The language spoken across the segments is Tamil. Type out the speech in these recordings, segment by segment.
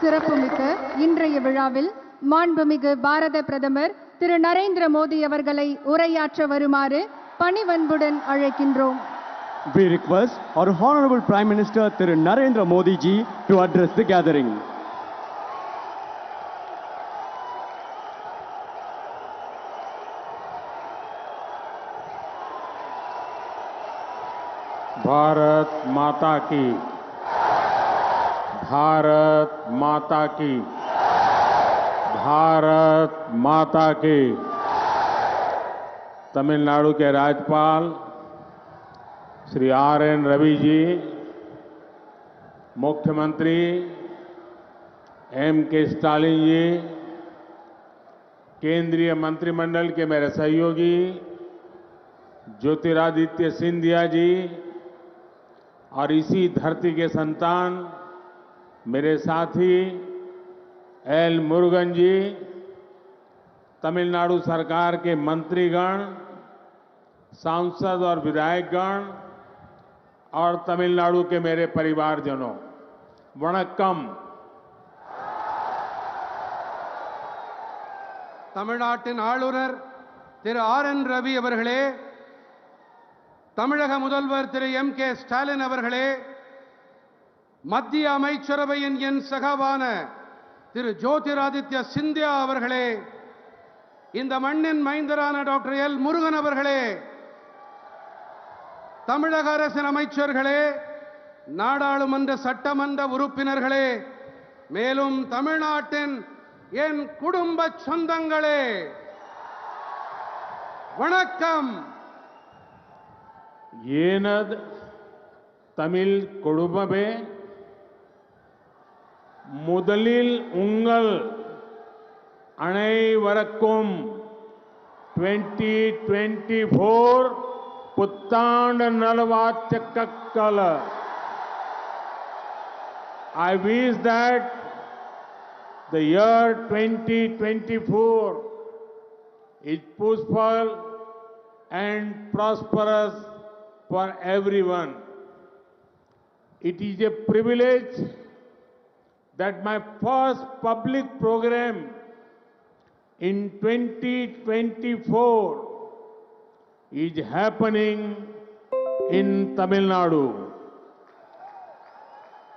சிறப்புமிக்க இன்றைய விழாவில் மாண்புமிகு பாரத பிரதமர் திரு நரேந்திர மோடி அவர்களை உரையாற்ற வருமாறு பணிவன்புடன் அழைக்கின்றோம் We request our Honorable Prime Minister Thiru Narendra Modi ji to address the gathering. Bharat माता की भारत माता की। भारत माता की। तमिलनाडु के राज्यपाल श्री आर एन रवि जी, मुख्यमंत्री एम के स्टालिन जी, केंद्रीय मंत्रिमंडल के मेरे सहयोगी ज्योतिरादित्य सिंधिया जी और इसी धरती के संतान मेरे साथी एल मुरुगन जी तमिलनाडु सरकार के मंत्रीगण सांसद और विधायकगण और तमिलनाडु के मेरे परिवारजनों वणक्कम தமிழ்நாட்டின் ஆளுநர் திரு ஆர் என் ரவி அவர்களே தமிழக முதல்வர் திரு எம் கே ஸ்டாலின் அவர்களே மத்திய அமைச்சரவையின் என் சகாவான திரு ஜோதிராதித்ய சிந்தியா அவர்களே இந்த மண்ணின் மைந்தரான டாக்டர் எல். முருகன் அவர்களே தமிழக அரசின் அமைச்சர்களே நாடாளுமன்ற சட்டமன்ற உறுப்பினர்களே மேலும் தமிழ்நாட்டின் என் குடும்ப சொந்தங்களே வணக்கம். ஏனது தமிழ் குடும்பமே முதலில் உங்கள் அனைவருக்கும் 2024 புத்தாண்டு நல்வாழ்த்துக்கள் I wish that the year 2024 is peaceful and prosperous for everyone. It is a privilege that my first public program in 2024 is happening in Tamil Nadu.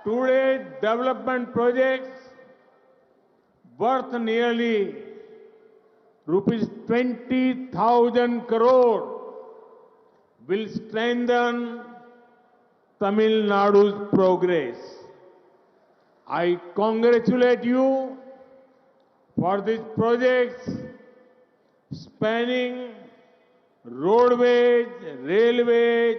Today, development projects worth nearly rupees 20,000 crore will strengthen Tamil Nadu's progress. I congratulate you for these projects spanning roadways, railways,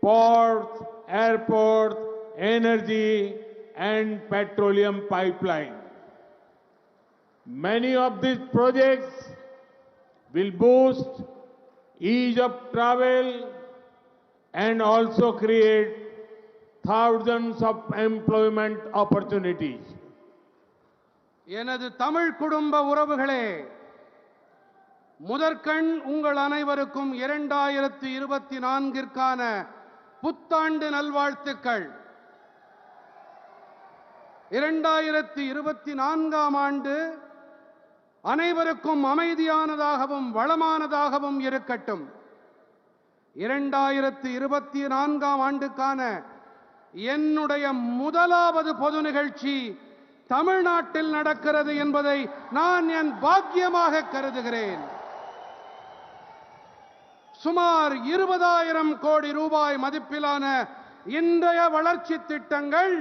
ports, airports, energy and petroleum pipeline. Many of these projects will boost ease of travel and also create thousands of employment opportunities. எனது தமிழ் குடும்ப உறவுகளே முதற்கண் உங்கள் அனைவருக்கும் இரண்டாயிரத்து இருபத்தி நான்கிற்கான புத்தாண்டு நல்வாழ்த்துக்கள் இரண்டாயிரத்து இருபத்தி நான்காம் ஆண்டு அனைவருக்கும் அமைதியானதாகவும் வளமானதாகவும் இருக்கட்டும் இரண்டாயிரத்து இருபத்தி நான்காம் ஆண்டுக்கான என்னுடைய முதலாவது பொது நிகழ்ச்சி தமிழ்நாட்டில் நடக்கிறது என்பதை நான் என் பாக்கியமாக கருதுகிறேன். சுமார் இருபதாயிரம் கோடி ரூபாய் மதிப்பிலான இன்றைய வளர்ச்சி திட்டங்கள்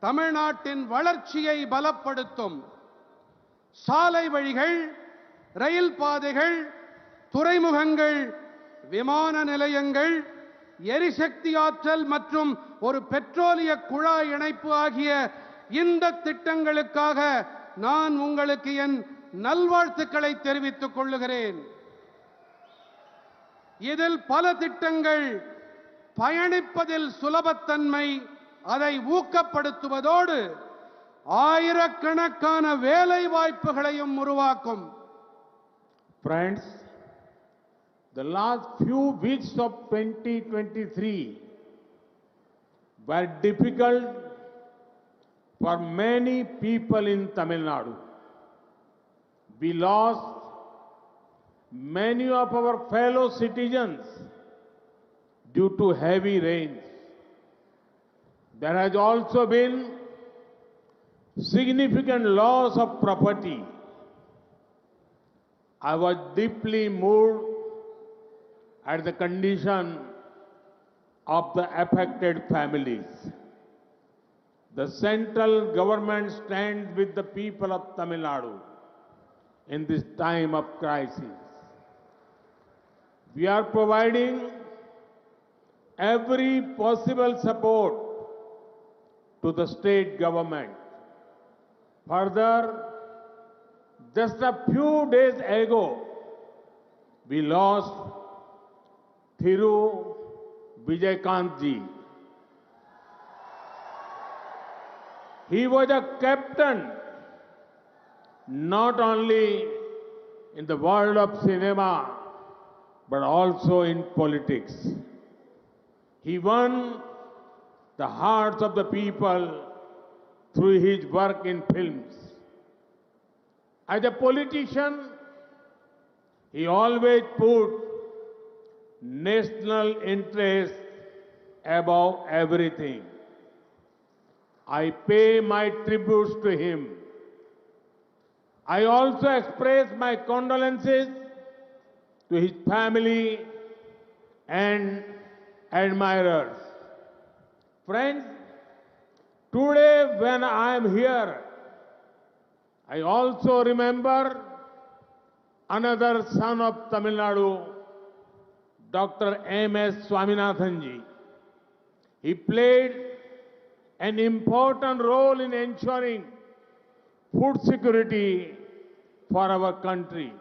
தமிழ்நாட்டின் வளர்ச்சியை பலப்படுத்தும். சாலை வழிகள் ரயில் பாதைகள் துறைமுகங்கள் விமான நிலையங்கள் எரிசக்தி ஆற்றல் மற்றும் ஒரு பெட்ரோலிய குழாய் இணைப்பு ஆகிய இந்த திட்டங்களுக்காக நான் உங்களுக்கு என் நல்வாழ்த்துக்களை தெரிவித்துக் கொள்ளுகிறேன். இதில் பல திட்டங்கள் பயணிப்பதில் சுலபத்தன்மை அதை ஊக்கப்படுத்துவதோடு ஆயிரக்கணக்கான வேலை வாய்ப்புகளையும் உருவாக்கும். Friends, the last few weeks of 2023 were difficult for many people in Tamil Nadu. We lost many of our fellow citizens due to heavy rains. There has also been significant loss of property. I was deeply moved at the condition of the affected families. The central government stands with the people of Tamil Nadu in this time of crisis. We are providing every possible support to the state government. Further, just a few days ago, we lost Thiru Vijayakant ji. He was a captain not only in the world of cinema but also in politics. He won the hearts of the people through his work in films. As a politician, he always put national interest above everything. I pay my tributes to him. I also express my condolences to his family and admirers. Friends, today when I am here, I also remember another son of Tamil Nadu, Dr. M. S. Swaminathan ji. He played an important role in ensuring food security for our country.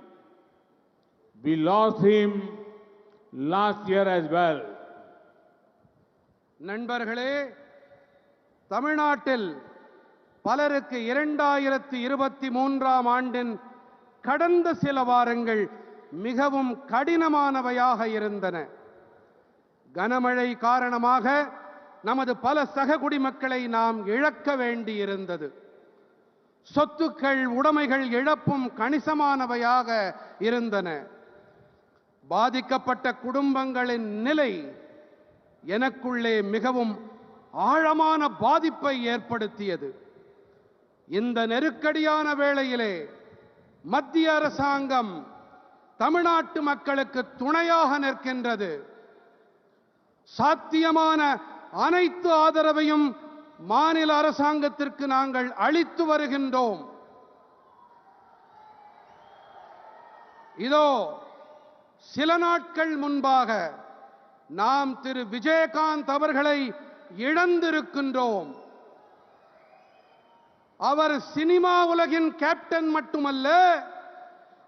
We lost him last year as well. நண்பர்களே தமிழ்நாட்டில் பலருக்கு இரண்டாயிரத்தி இருபத்தி மூன்றாம் ஆண்டின் கடந்த சில வாரங்கள் மிகவும் கடினமானவையாக இருந்தன. கனமழை காரணமாக நமது பல சக குடிமக்களை நாம் இழக்க வேண்டியிருந்தது. சொத்துக்கள் உடைமைகள் இழப்பும் கணிசமானவையாக இருந்தன. பாதிக்கப்பட்ட குடும்பங்களின் நிலை எனக்குள்ளே மிகவும் ஆழமான பாதிப்பை ஏற்படுத்தியது. இந்த நெருக்கடியான வேளையிலே மத்திய அரசாங்கம் தமிழ்நாட்டு மக்களுக்கு துணையாக நிற்கின்றது. சாத்தியமான அனைத்து ஆதரவையும் மாநில அரசாங்கத்திற்கு நாங்கள் அளித்து வருகின்றோம். இதோ சில நாட்கள் முன்பாக நாம் திரு விஜயகாந்த் அவர்களை இழந்திருக்கின்றோம். அவர் சினிமா உலகின் கேப்டன் மட்டுமல்ல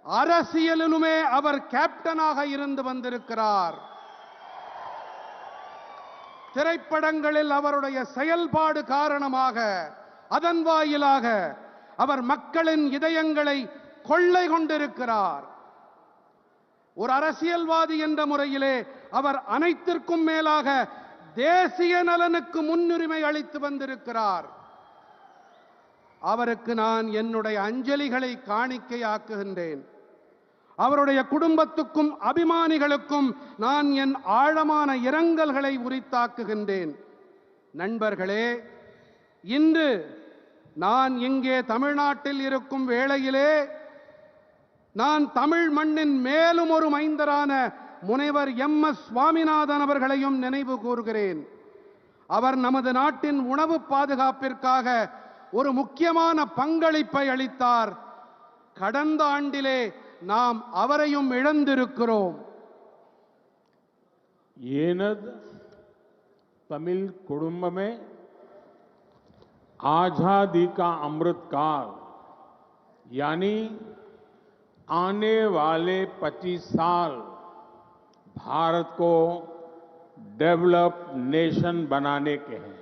அரசியலிலுமே அவர் கேப்டனாக இருந்து வந்திருக்கிறார். திரைப்படங்களில் அவருடைய செயல்பாடு காரணமாக அதன் வாயிலாக அவர் மக்களின் இதயங்களை கொள்ளை கொண்டிருக்கிறார். ஒரு அரசியல்வாதி என்ற முறையிலே அவர் அனைத்திற்கும் மேலாக தேசிய நலனுக்கு முன்னுரிமை அளித்து வந்திருக்கிறார். அவருக்கு நான் என்னுடைய அஞ்சலிகளை காணிக்கையாக்குகின்றேன். அவருடைய குடும்பத்துக்கும் அபிமானிகளுக்கும் நான் என் ஆழமான இரங்கல்களை உரித்தாக்குகின்றேன். நண்பர்களே இன்று நான் இங்கே தமிழ்நாட்டில் இருக்கும் வேளையிலே நான் தமிழ் மண்ணின் மேலும் ஒரு மைந்தரான முனைவர் எம். எஸ். சுவாமிநாதன் அவர்களையும் நினைவு கூறுகிறேன். அவர் நமது நாட்டின் உணவு பாதுகாப்பிற்காக ஒரு முக்கியமான பங்களிப்பை அளித்தார் கடந்த ஆண்டிலே நாம் அவரையும் இழந்திருக்கிறோம் येनद तमिल कुटुंब में आजादी का अमृत काल यानी आने वाले 25 साल भारत को डेवलप नेशन बनाने के हैं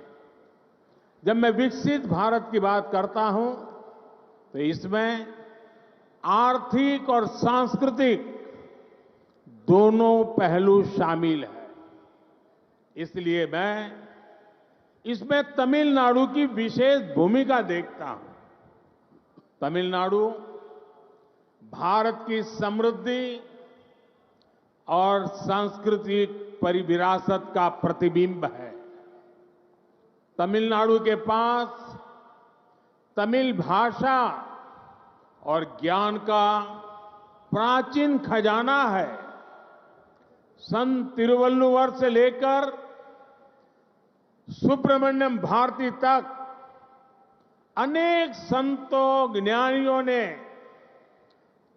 जब मैं विकसित भारत की बात करता हूँ तो इसमें आर्थिक और सांस्कृतिक दोनों पहलू शामिल है। इसलिए मैं इसमें तमिलनाडु की विशेष भूमिका देखता हूँ। तमिलनाडु भारत की समृद्धि और सांस्कृतिक परिविरासत का प्रतिबिंब है। तमिलनाडु के पास तमिल भाषा और ज्ञान का प्राचीन खजाना है। संत तिरुवल्लुवर से लेकर सुब्रमण्यम भारती तक अनेक संतों, ज्ञानियों ने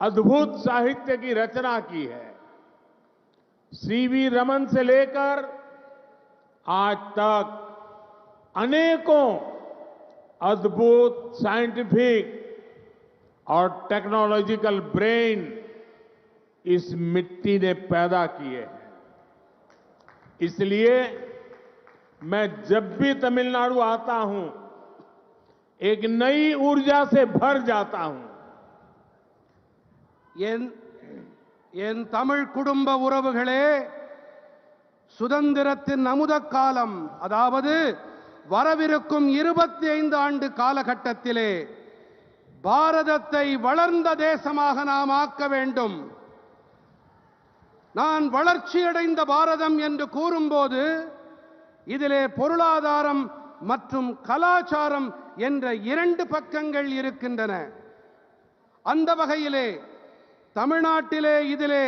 अद्भुत साहित्य की रचना की है। सीवी रमन से लेकर आज तक अनेकों अद्भुत साइंटिफिक और टेक्नोलॉजिकल ब्रेन इस मिट्टी ने पैदा किए हैं इसलिए मैं जब भी तमिलनाडु आता हूं एक नई ऊर्जा से भर जाता हूं என் என் தமிழ் குடும்ப உறவுகளே சுதந்திரத்தின் அமுத காலம் அதாவது வரவிருக்கும் இருபத்தி ஐந்து ஆண்டு காலகட்டத்திலே பாரதத்தை வளர்ந்த தேசமாக நாம் ஆக்க வேண்டும். நான் வளர்ச்சியடைந்த பாரதம் என்று கூறும்போது இதிலே பொருளாதாரம் மற்றும் கலாச்சாரம் என்ற இரண்டு பக்கங்கள் இருக்கின்றன. அந்த வகையிலே தமிழ்நாட்டிலே இதிலே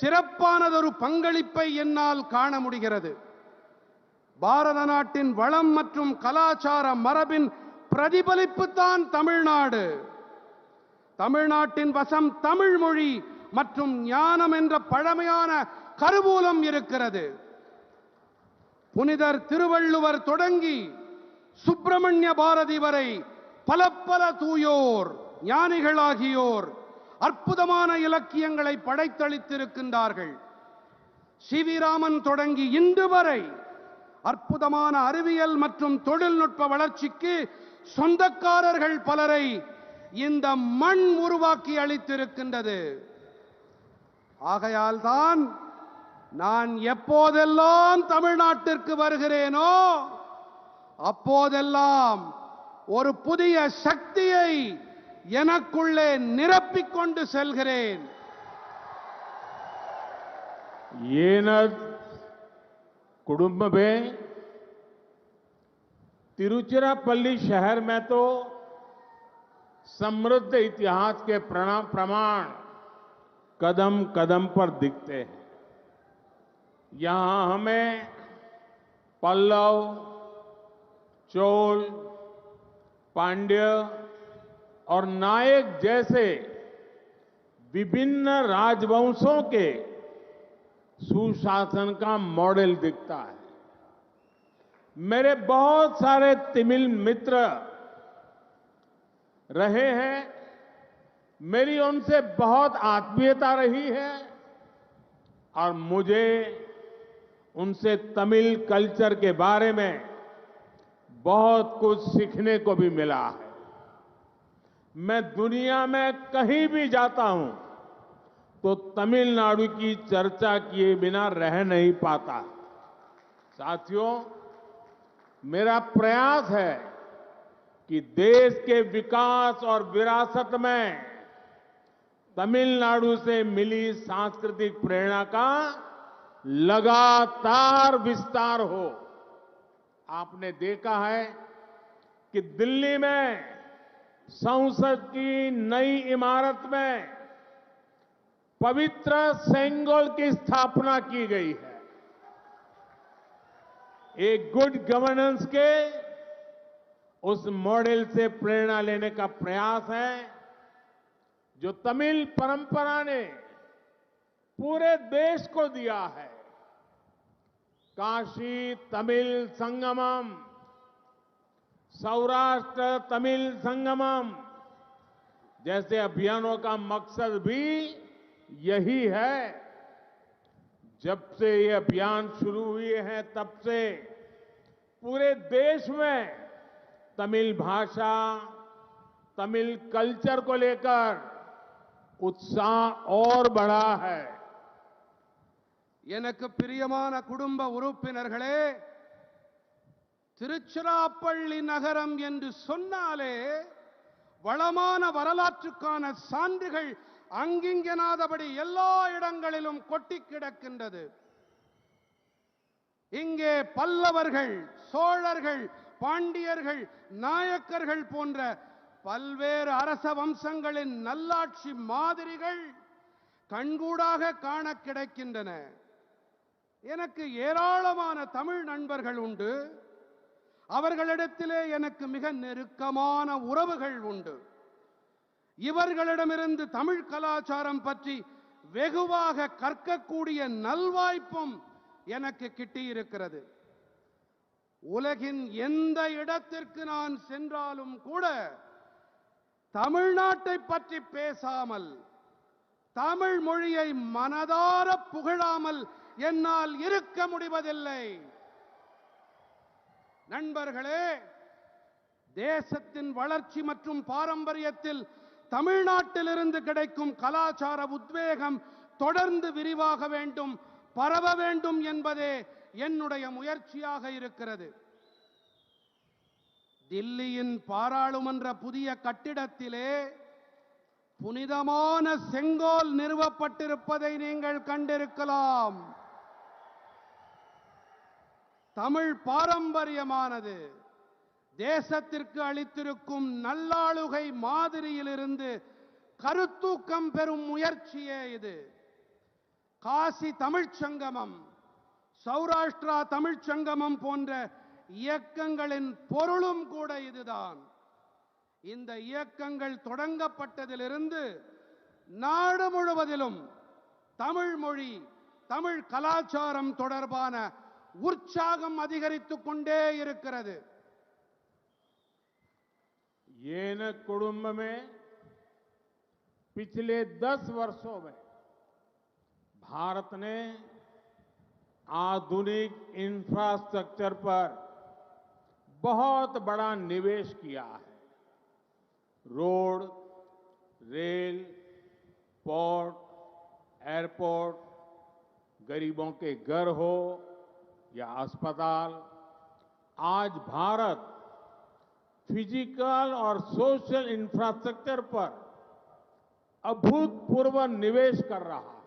சிறப்பானதொரு பங்களிப்பை என்னால் காண முடிகிறது. பாரத நாட்டின் வளம் மற்றும் கலாச்சார மரபின் பிரதிபலிப்பு தான் தமிழ்நாடு. தமிழ்நாட்டின் வசம் தமிழ் மொழி மற்றும் ஞானம் என்ற பழமையான கருவூலம் இருக்கிறது. புனிதர் திருவள்ளுவர் தொடங்கி சுப்பிரமணிய பாரதி வரை பல பல தூயோர் ஞானிகளாகியோர் அற்புதமான இலக்கியங்களை படைத்தளித்திருக்கின்றார்கள். சி வி ராமன் தொடங்கி இன்று வரை அற்புதமான அறிவியல் மற்றும் தொழில்நுட்ப வளர்ச்சிக்கு சொந்தக்காரர்கள் பலரை இந்த மண் உருவாக்கி அளித்திருக்கின்றது. ஆகையால் தான் நான் எப்போதெல்லாம் தமிழ்நாட்டிற்கு வருகிறேனோ அப்போதெல்லாம் ஒரு புதிய சக்தியை எனக்குள்ளே நிரப்பிக்கொண்டு செல்கிறேன். कुडुम्ब में तिरुचिरापल्ली शहर में तो समृद्ध इतिहास के प्रमाण कदम कदम पर दिखते हैं। यहाँ हमें पल्लव, चोल, पांड्य और नायक जैसे विभिन्न राजवंशों के सुशासन का मॉडल दिखता है। मेरे बहुत सारे तमिल मित्र रहे हैं। मेरी उनसे बहुत आत्मीयता रही है और मुझे उनसे तमिल कल्चर के बारे में बहुत कुछ सीखने को भी मिला है। मैं दुनिया में कहीं भी जाता हूँ तो तमिलनाडु की चर्चा किए बिना रह नहीं पाता। साथियों, मेरा प्रयास है कि देश के विकास और विरासत में तमिलनाडु से मिली सांस्कृतिक प्रेरणा का लगातार विस्तार हो। आपने देखा है कि दिल्ली में संसद की नई इमारत में पवित्र सेंगोल की स्थापना की गई है। एक गुड गवर्नेंस के उस मॉडल से प्रेरणा लेने का प्रयास है, जो तमिल परंपरा ने पूरे देश को दिया है। काशी, तमिल संगमम, सौराष्ट्र, तमिल संगमम, जैसे अभियानों का मकसद भी यही है जब से ये अभियान शुरू हुए हैं तब से पूरे देश में तमिल भाषा तमिल कल्चर को लेकर उत्साह और बढ़ा है எனக்கு பிரியமான குடும்ப உறுப்பினர்களே திருச்சிராப்பள்ளி நகரம் என்று சொன்னாலே வளமான வரலாற்றுக்கான சான்றுகள் அங்கிங்கெனாதபடி எல்லா இடங்களிலும் கொட்டி கிடக்கின்றது. இங்கே பல்லவர்கள் சோழர்கள் பாண்டியர்கள் நாயக்கர்கள் போன்ற பல்வேறு அரச வம்சங்களின் நல்லாட்சி மாதிரிகள் கண்கூடாக காண கிடைக்கின்றன. எனக்கு ஏராளமான தமிழ் நண்பர்கள் உண்டு. அவர்களிடத்திலே எனக்கு மிக நெருக்கமான உறவுகள் உண்டு. இவர்களிடமிருந்து தமிழ் கலாச்சாரம் பற்றி வெகுவாக கற்கக்கூடிய நல்வாய்ப்பும் எனக்கு கிட்டியிருக்கிறது. உலகின் எந்த இடத்திற்கு நான் சென்றாலும் கூட தமிழ்நாட்டை பற்றி பேசாமல் தமிழ் மொழியை மனதார புகழாமல் என்னால் இருக்க முடிவதில்லை. நண்பர்களே தேசத்தின் வளர்ச்சி மற்றும் பாரம்பரியத்தில் தமிழ்நாட்டிலிருந்து கிடைக்கும் கலாச்சார உத்வேகம் தொடர்ந்து விரிவாக வேண்டும் பரவ வேண்டும் என்பதே என்னுடைய முயற்சியாக இருக்கிறது. தில்லியின் பாராளுமன்ற புதிய கட்டிடத்திலே புனிதமான செங்கோல் நிறுவப்பட்டிருப்பதை நீங்கள் கண்டிருக்கலாம். தமிழ் பாரம்பரியமானது. தேசத்திற்கு அளித்திருக்கும் நல்லாளுகை மாதிரியிலிருந்து கருத்தூக்கம் பெறும் முயற்சியே இது. காசி தமிழ்ச்சங்கமம் சௌராஷ்டிரா தமிழ்ச்சங்கமம் போன்ற இயக்கங்களின் பொருளும் கூட இதுதான். இந்த இயக்கங்கள் தொடங்கப்பட்டதிலிருந்து நாடு முழுவதிலும் தமிழ் மொழி தமிழ் கலாச்சாரம் தொடர்பான உற்சாகம் அதிகரித்துக் கொண்டே இருக்கிறது. ये न कुटुंब में पिछले दस वर्षों में भारत ने आधुनिक इंफ्रास्ट्रक्चर पर बहुत बड़ा निवेश किया है। रोड, रेल, पोर्ट, एयरपोर्ट, गरीबों के घर हो या अस्पताल, आज भारत फ़िज़िकल और सोशल इंफ्रास्ट्रक्चर पर अभूतपूर्व निवेश कर रहा है।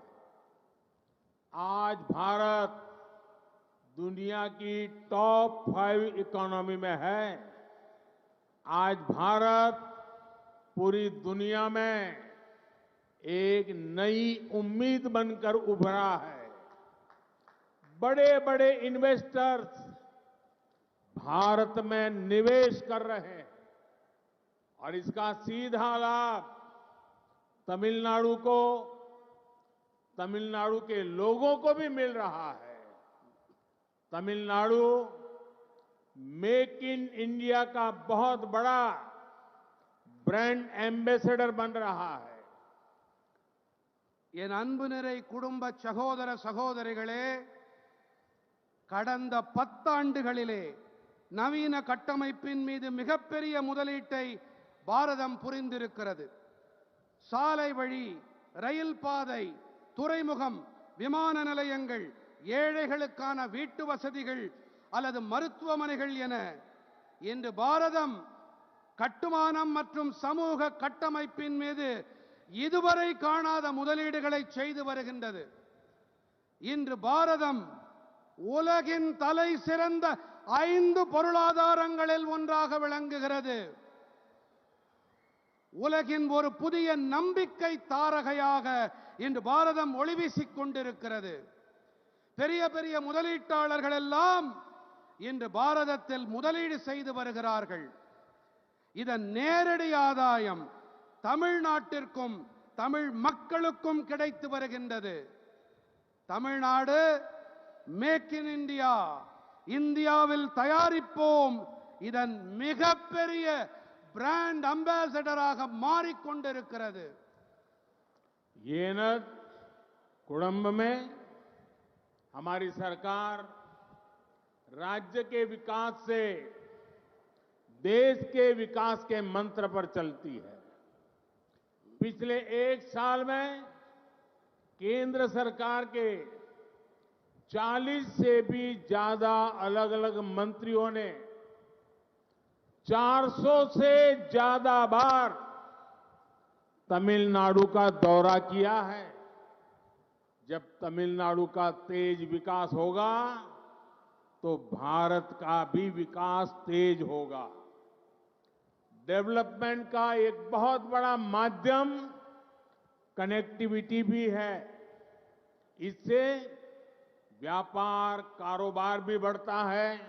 आज भारत दुनिया की टॉप फाइव इकोनॉमी में है। आज भारत पूरी दुनिया में एक नई उम्मीद बनकर उभरा है। बड़े बड़े इन्वेस्टर्स भारत में निवेश कर रहे हैं और इसका सीधा लाभ तमिलनाडु को तमिलनाडु के लोगों को भी मिल रहा है तमिलनाडु मेक इन इंडिया का बहुत बड़ा ब्रांड एम्बेसडर बन रहा है என் அன்பு நிறை குடும்ப சகோதர சகோதரிகளே கடந்த பத்தாண்டுகளிலே நவீன கட்டமைப்பின் மீது மிகப்பெரிய முதலீட்டை பாரதம் புரிந்திருக்கிறது. சாலை வழி ரயில் பாதை துறைமுகம் விமான நிலையங்கள் ஏழைகளுக்கான வீட்டு வசதிகள் அல்லது மருத்துவமனைகள் என இன்று பாரதம் கட்டுமானம் மற்றும் சமூக கட்டமைப்பின் மீது இதுவரை காணாத முதலீடுகளை செய்து வருகின்றது. இன்று பாரதம் உலகின் தலை சிறந்த ஐந்து பொருளாதாரங்களில் ஒன்றாக விளங்குகிறது. உலகின் ஒரு புதிய நம்பிக்கை தாரகையாக இன்று பாரதம் ஒளிவீசிக் கொண்டிருக்கிறது. பெரிய பெரிய முதலீட்டாளர்கள் எல்லாம் இன்று பாரதத்தில் முதலீடு செய்து வருகிறார்கள். இதன் நேரடி ஆதாயம் தமிழ்நாட்டிற்கும் தமிழ் மக்களுக்கும் கிடைத்து வருகின்றது. Tamil Nadu make in India. இந்தியாவில் தயாரிப்போம் இதன் மிகப்பெரிய பிராண்ட் அம்பாசடராக மாறிக்கொண்டிருக்கிறது ये न कुड़म्ब में हमारी सरकार राज्य के विकास से देश के विकास के मंत्र पर चलती है पिछले एक साल में केंद्र सरकार के 40 से भी ज़्यादा अलग अलग मंत्रियों ने 400 से ज़्यादा बार तमिलनाडु का दौरा किया है। जब तमिलनाडु का तेज विकास होगा तो भारत का भी विकास तेज होगा। डेवलपमेंट का एक बहुत बड़ा माध्यम कनेक्टिविटी भी है। इससे व्यापार कारोबार भी बढ़ता है,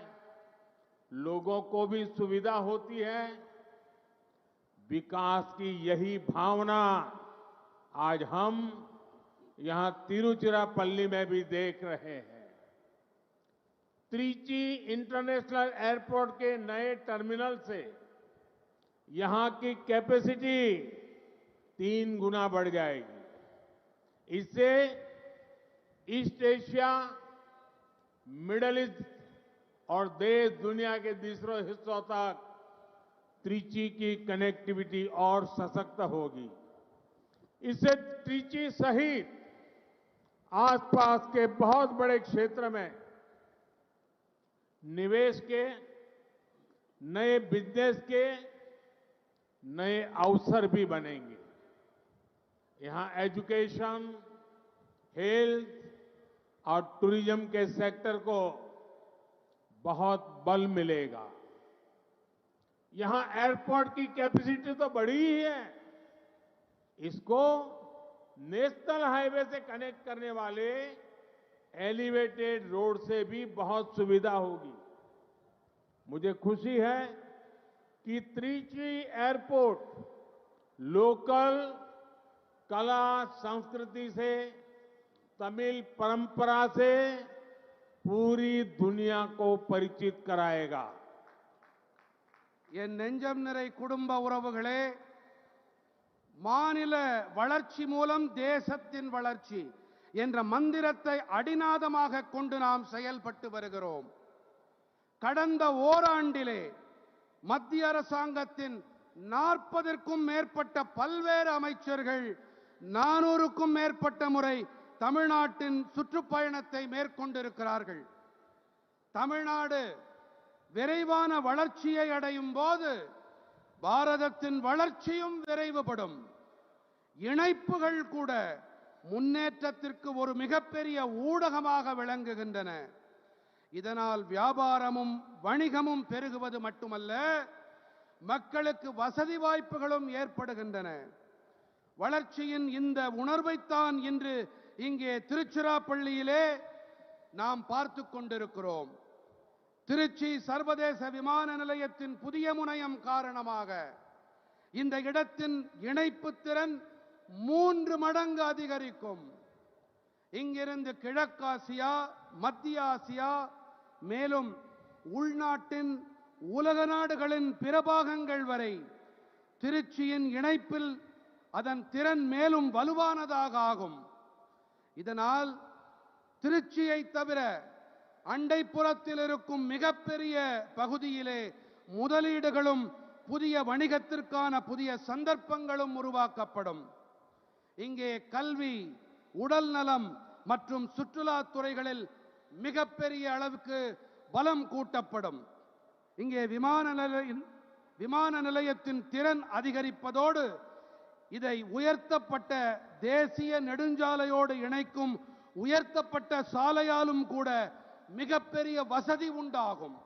लोगों को भी सुविधा होती है। विकास की यही भावना आज हम यहाँ तिरुचिरापल्ली में भी देख रहे हैं। त्रिची इंटरनेशनल एयरपोर्ट के नए टर्मिनल से यहाँ की कैपेसिटी तीन गुना बढ़ जाएगी। इससे ईस्ट एशिया, मिडल ईस्ट और देश दुनिया के दूसरे हिस्सों तक त्रिची की कनेक्टिविटी और सशक्त होगी। इससे त्रिची सहित आसपास के बहुत बड़े क्षेत्र में निवेश के, नए बिज़नेस के, नए अवसर भी बनेंगे। यहाँ एजुकेशन, हेल्थ और टूरिज़्म के सेक्टर को बहुत बल मिलेगा। यहाँ एयरपोर्ट की कैपेसिटी तो बड़ी ही है। इसको नेशनल हाईवे से कनेक्ट करने वाले एलिवेटेड रोड से भी बहुत सुविधा होगी। मुझे खुशी है कि त्रिची एयरपोर्ट लोकल कला संस्कृति से तमिल परंपरा से पूरी दुनिया को परिचित कराएगा என் நெஞ்சம் நிறை குடும்ப உறவுகளே மாநில வளர்ச்சி மூலம் தேசத்தின் வளர்ச்சி என்ற மந்திரத்தை அடிநாதமாக கொண்டு நாம் செயல்பட்டு வருகிறோம் கடந்த ஓராண்டிலே மத்திய அரசாங்கத்தின் நாற்பதற்கும் மேற்பட்ட பல்வேறு அமைச்சர்கள் நானூறுக்கும் மேற்பட்ட முறை தமிழ்நாட்டின் சுற்றுப்பயணத்தை மேற்கொண்டிருக்கிறார்கள். தமிழ்நாடு விரைவான வளர்ச்சியை அடையும் போது பாரதத்தின் வளர்ச்சியும் விரைவுபடும். இணைப்புகள் கூட முன்னேற்றத்திற்கு ஒரு மிகப்பெரிய ஊடகமாக விளங்குகின்றன. இதனால் வியாபாரமும் வணிகமும் பெருகுவது மட்டுமல்ல மக்களுக்கு வசதி வாய்ப்புகளும் ஏற்படுகின்றன. வளர்ச்சியின் இந்த உணர்வைத்தான் இன்று இங்கே திருச்சிராப்பள்ளியிலே நாம் பார்த்து கொண்டிருக்கிறோம். திருச்சி சர்வதேச விமான நிலையத்தின் புதிய முனையம் காரணமாக இந்த இடத்தின் இணைப்பு திறன் மூன்று மடங்கு அதிகரிக்கும். இங்கிருந்து கிழக்காசியா மத்திய ஆசியா மேலும் உள்நாட்டின் உலக நாடுகளின் பிற பாகங்கள் வரை திருச்சியின் இணைப்பில் அதன் திறன் மேலும் வலுவானதாக ஆகும். இதனால் திருச்சியை தவிர அண்டைப்புறத்தில் இருக்கும் மிகப்பெரிய பகுதியிலே முதலீடுகளும் புதிய வணிகத்திற்கான புதிய சந்தர்ப்பங்களும் உருவாக்கப்படும். இங்கே கல்வி உடல் நலம் மற்றும் சுற்றுலா துறைகளில் மிகப்பெரிய அளவுக்கு பலம் கூட்டப்படும். இங்கே விமான நிலைய விமான நிலையத்தின் திறன் அதிகரிப்பதோடு இதை உயர்த்தப்பட்ட தேசிய நெடுஞ்சாலையோடு இணைக்கும் உயர்த்தப்பட்ட சாலையாலும் கூட மிகப்பெரிய வசதி உண்டாகும்.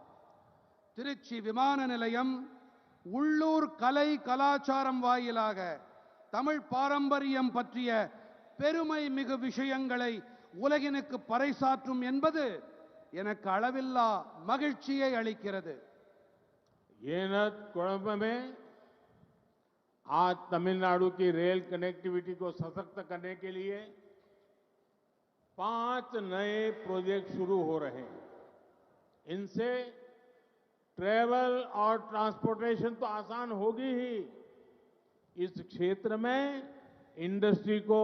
திருச்சி விமான நிலையம் உள்ளூர் கலை கலாச்சாரம் வாயிலாக தமிழ் பாரம்பரியம் பற்றிய பெருமை மிகு விஷயங்களை உலகினுக்கு பறைசாற்றும் என்பது எனக்கு அளவில்லா மகிழ்ச்சியை அளிக்கிறது. ஏனத் குழப்பமே आज तमिलनाडु की रेल कनेक्टिविटी को सशक्त करने के लिए पाँच नए प्रोजेक्ट शुरू हो रहे हैं। इनसे ट्रेवल और ट्रांसपोर्टेशन तो आसान होगी ही। इस क्षेत्र में इंडस्ट्री को,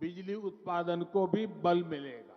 बिजली उत्पादन को भी बल मिलेगा।